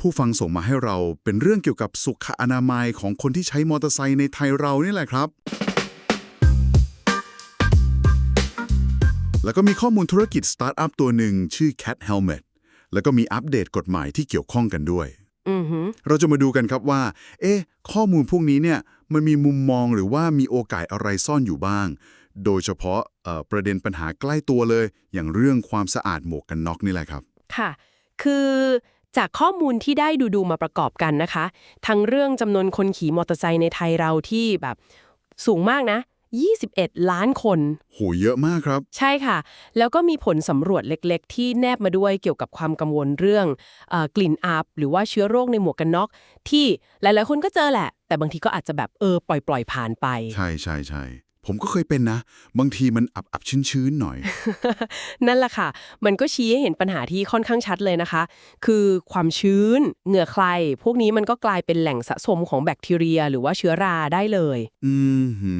ผู้ฟังส่งมาให้เราเป็นเรื่องเกี่ยวกับสุขอนามัยของคนที่ใช้มอเตอร์ไซค์ในไทยเรานี่แหละครับ แล้วก็มีข้อมูลธุรกิจสตาร์ทอัพตัวหนึ่งชื่อ Cat Helmet แล้วก็มีอัปเดตกฎหมายที่เกี่ยวข้องกันด้วยอือหือเราจะมาดูกันครับว่า เอ๊ะ ข้อมูลพวกนี้เนี่ย มันมีมุมมองหรือว่ามีโอกาสอะไรซ่อนอยู่บ้าง โดยเฉพาะเอ่อประเด็นปัญหาใกล้ตัวเลย อย่างเรื่องความสะอาดหมวกกันน็อกนี่แหละครับ ค่ะ คือ จากข้อมูลที่ได้ดูดูๆมาประกอบกันนะคะ ทั้งเรื่องจำนวนคนขี่มอเตอร์ไซค์ในไทยเราที่แบบสูงมากนะ 21 ล้านคน โห เยอะมากครับ ใช่ค่ะ แล้วก็มีผลสำรวจเล็กๆ ที่แนบมาด้วยเกี่ยวกับความกังวลเรื่องเออกลิ่นอับหรือว่าเชื้อโรคในหมวกกันน็อก ที่หลายๆ คนก็เจอแหละ แต่บางทีก็อาจจะแบบเออปล่อยๆผ่านไป ใช่ใช่ใช่ ผมก็เคยเป็นนะ บางทีมันอับอับชื้นชื้นๆหน่อย นั่นแหละค่ะ มันก็ชี้ให้เห็นปัญหาที่ค่อนข้างชัดเลยนะคะ คือความชื้นเหงื่อใคร พวกนี้มันก็กลายเป็นแหล่งสะสมของแบคทีเรีย หรือว่าเชื้อราได้เลยอืมหื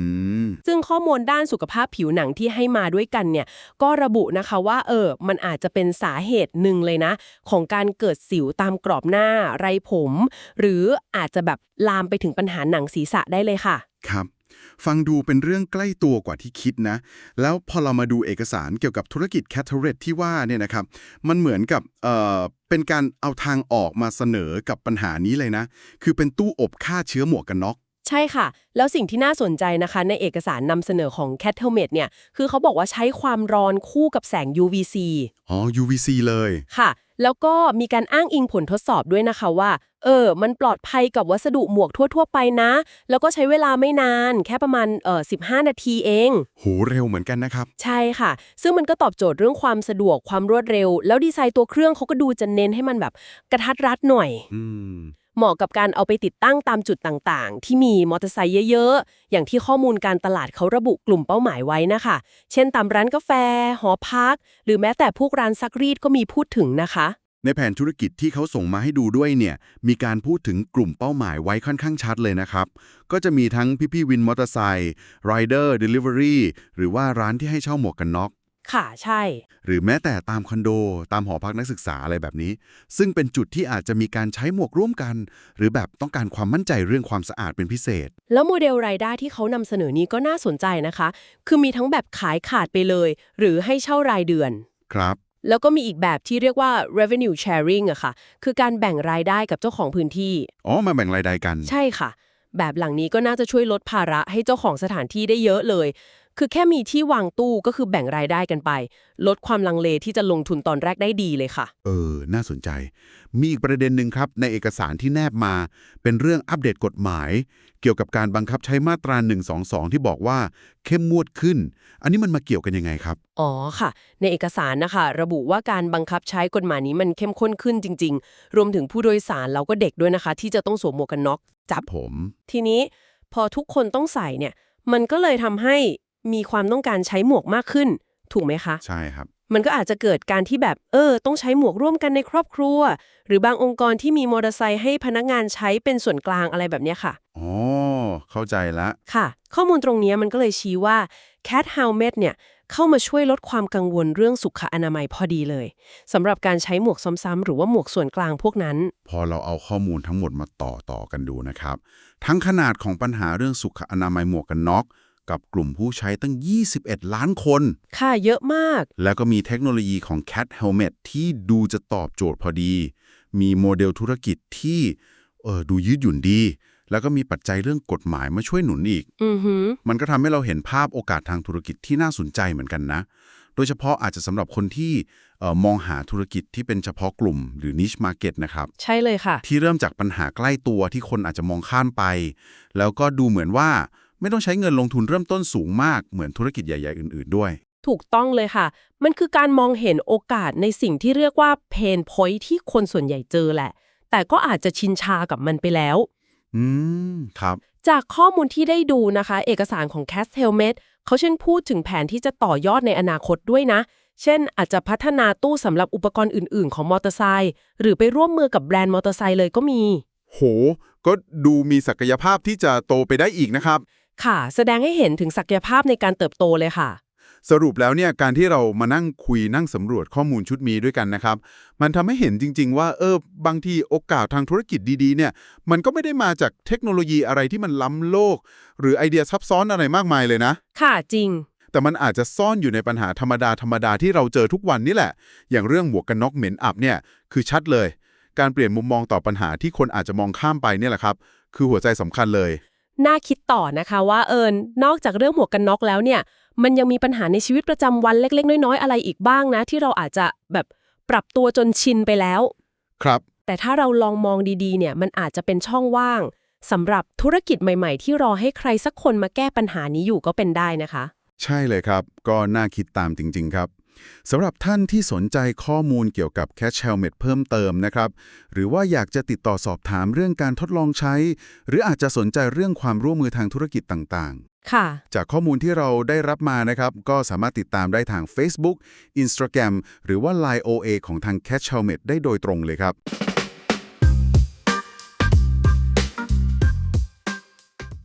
มซึ่งข้อมูลด้านสุขภาพผิวหนังที่ให้มาด้วยกันเนี่ย ก็ระบุนะคะว่าเออมันอาจจะเป็นสาเหตุหนึ่งเลยนะ ของการเกิดสิวตามกรอบหน้าไรผม หรืออาจจะแบบลามไปถึงปัญหาหนังศีรษะได้เลยค่ะ ครับ ฟังดูเป็นเรื่องใกล้ตัวกว่าที่คิดนะ แล้วพอเรามาดูเอกสารเกี่ยวกับธุรกิจแคทเทอเรตที่ว่าเนี่ยนะครับ มันเหมือนกับเอ่อเป็นการเอาทางออกมาเสนอกับปัญหานี้เลยนะ คือเป็นตู้อบฆ่าเชื้อหมวกกันน็อกใช่ค่ะ แล้วสิ่งที่น่าสนใจนะคะ ในเอกสารนำเสนอของ c a t e l m e t เนี่ย คือเขาบอกว่าใช้ความร้อนคู่กับแสง UVC อ๋อ UVC เลย ค่ะ แล้วก็มีการอ้างอิงผลทดสอบด้วยนะคะว่า เออ มันปลอดภัยกับวัสดุหมวกทั่ว ๆ ไปนะ แล้วก็ใช้เวลาไม่นานแค่ประมาณเออ15 นาทีเอง โหเร็วเหมือนกันนะครับ ใช่ค่ะ ซึ่งมันก็ตอบโจทย์เรื่องความสะดวกความรวดเร็ว แล้วดีไซน์ตัวเครื่องเขาก็ดูจะเน้นให้มันแบบกระทัดรัดหน่อย อืม เหมาะกับการเอาไปติดตั้งตามจุดต่างๆ ที่มีมอเตอร์ไซค์เยอะๆ อย่างที่ข้อมูลการตลาดเขาระบุกลุ่มเป้าหมายไว้นะคะ เช่นตามร้านกาแฟ หอพัก หรือแม้แต่พวกร้านซักรีดก็มีพูดถึงนะคะ ในแผนธุรกิจที่เขาส่งมาให้ดูด้วยเนี่ยมีการพูดถึงกลุ่มเป้าหมายไว้ค่อนข้างชัดเลยนะครับ ก็จะมีทั้งพี่ๆวินมอเตอร์ไซค์ไรเดอร์เดลิเวอรี่หรือว่าร้านที่ให้เช่าหมวกกันน็อก ค่ะใช่ หรือแม้แต่ตามคอนโด ตามหอพักนักศึกษาอะไรแบบนี้ ซึ่งเป็นจุดที่อาจจะมีการใช้หมวกร่วมกัน หรือแบบต้องการความมั่นใจเรื่องความสะอาดเป็นพิเศษ แล้วโมเดลรายได้ที่เขานำเสนอนี้ก็น่าสนใจนะคะ คือมีทั้งแบบขายขาดไปเลย หรือให้เช่ารายเดือน ครับ แล้วก็มีอีกแบบที่เรียกว่า revenue sharing อะค่ะ คือการแบ่งรายได้กับเจ้าของพื้นที่ อ๋อ มาแบ่งรายได้กัน ใช่ค่ะ แบบหลังนี้ก็น่าจะช่วยลดภาระให้เจ้าของสถานที่ได้เยอะเลย คือแค่มีที่วางตู้ก็คือแบ่งรายได้กันไป ลดความลังเลที่จะลงทุนตอนแรกได้ดีเลยค่ะ เออ น่าสนใจ มีอีกประเด็นหนึ่งครับ ในเอกสารที่แนบมา เป็นเรื่องอัปเดตกฎหมาย เกี่ยวกับการบังคับใช้มาตรา122 ที่บอกว่าเข้มงวดขึ้น อันนี้มันมาเกี่ยวกันยังไงครับ อ๋อค่ะ ในเอกสารนะคะ ระบุว่าการบังคับใช้กฎหมายนี้มันเข้มข้นขึ้นจริง ๆ รวมถึงผู้โดยสารแล้วก็เด็กด้วยนะคะ ที่จะต้องสวมหมวกกันน็อกจับผม ทีนี้พอทุกคนต้องใส่เนี่ย มันก็เลยทำให้ มีความต้องการใช้หมวกมากขึ้น ถูกไหมคะ ใช่ครับ มันก็อาจจะเกิดการที่แบบเออ ต้องใช้หมวกร่วมกันในครอบครัว หรือบางองค์กรที่มีมอเตอร์ไซค์ให้พนักงานใช้เป็นส่วนกลางอะไรแบบเนี้ยค่ะ อ๋อ เข้าใจละ ค่ะ ข้อมูลตรงเนี้ยมันก็เลยชี้ว่า Cat Helmet เนี่ยเข้ามาช่วยลดความกังวลเรื่องสุขอนามัยพอดีเลยสำหรับการใช้หมวกซ้ำๆหรือว่าหมวกส่วนกลางพวกนั้น พอเราเอาข้อมูลทั้งหมดมาต่อต่อกันดูนะครับ ทั้งขนาดของปัญหาเรื่องสุขอนามัยหมวกกันน็อก กับกลุ่มผู้ใช้ตั้ง 21 ล้านคน ค่ะเยอะมาก แล้วก็มีเทคโนโลยีของ Cat Helmet ที่ดูจะตอบโจทย์พอดี มีโมเดลธุรกิจที่เออดูยืดหยุ่นดี แล้วก็มีปัจจัยเรื่องกฎหมายมาช่วยหนุนอีก อือหือ มันก็ทำให้เราเห็นภาพโอกาสทางธุรกิจที่น่าสนใจเหมือนกันนะ โดยเฉพาะอาจจะสำหรับคนที่เอ่อมองหาธุรกิจที่เป็นเฉพาะกลุ่มหรือ niche market นะครับ ใช่เลยค่ะ ที่เริ่มจากปัญหาใกล้ตัวที่คนอาจจะมองข้ามไป แล้วก็ดูเหมือนว่า ไม่ต้องใช้เงินลงทุนเริ่มต้นสูงมากเหมือนธุรกิจใหญ่ ๆ อื่น ๆ ด้วย ถูกต้องเลยค่ะ มันคือการมองเห็นโอกาสในสิ่งที่เรียกว่าเพนพอยที่คนส่วนใหญ่เจอแหละ แต่ก็อาจจะชินชากับมันไปแล้ว อืม ครับ จากข้อมูลที่ได้ดูนะคะ เอกสารของ Cast Helmet เขาเช่นพูดถึงแผนที่จะต่อยอดในอนาคตด้วยนะ เช่น อาจจะพัฒนาตู้สำหรับอุปกรณ์อื่น ๆ ของมอเตอร์ไซค์หรือไปร่วมมือกับแบรนด์มอเตอร์ไซค์เลยก็มี โห ก็ดูมีศักยภาพที่จะโตไปได้อีกนะครับ ค่ะ แสดงให้เห็นถึงศักยภาพในการเติบโตเลยค่ะ สรุปแล้วเนี่ยการที่เรามานั่งคุยนั่งสำรวจข้อมูลชุดมีด้วยกันนะครับ มันทำให้เห็นจริง ๆ ว่าเออบางทีโอกาสทางธุรกิจดีๆเนี่ยมันก็ไม่ได้มาจากเทคโนโลยีอะไรที่มันล้ำโลก หรือไอเดียซับซ้อนอะไรมากมายเลยนะ ค่ะจริง แต่มันอาจจะซ่อนอยู่ในปัญหาธรรมดาธรรมดาที่เราเจอทุกวันนี่แหละ อย่างเรื่องหมวกกันน็อกเหม็นอับเนี่ยคือชัดเลย การเปลี่ยนมุมมองต่อปัญหาที่คนอาจจะมองข้ามไปเนี่ยแหละครับ คือหัวใจสำคัญเลย น่าคิดต่อนะคะว่าเอิญนอกจากเรื่องหมวกกันน็อกแล้วเนี่ย มันยังมีปัญหาในชีวิตประจำวันเล็ก ๆ น้อยๆอะไรอีกบ้างนะ ที่เราอาจจะแบบปรับตัวจนชินไปแล้ว ครับ แต่ถ้าเราลองมองดีๆ เนี่ยมันอาจจะเป็นช่องว่างสำหรับธุรกิจใหม่ ๆ ที่รอให้ใครสักคนมาแก้ปัญหานี้อยู่ก็เป็นได้นะคะ ใช่เลยครับ ก็น่าคิดตามจริง ๆ ครับ สำหรับท่านที่สนใจข้อมูลเกี่ยวกับ Catch Helmet เพิ่มเติมนะครับ หรือว่าอยากจะติดต่อสอบถามเรื่องการทดลองใช้ หรืออาจจะสนใจเรื่องความร่วมมือทางธุรกิจต่างค่ะๆจากข้อมูลที่เราได้รับมานะครับ ก็สามารถติดตามได้ทาง Facebook Instagram หรือว่า Line OA ของทาง Catch Helmet ได้โดยตรงเลยครับ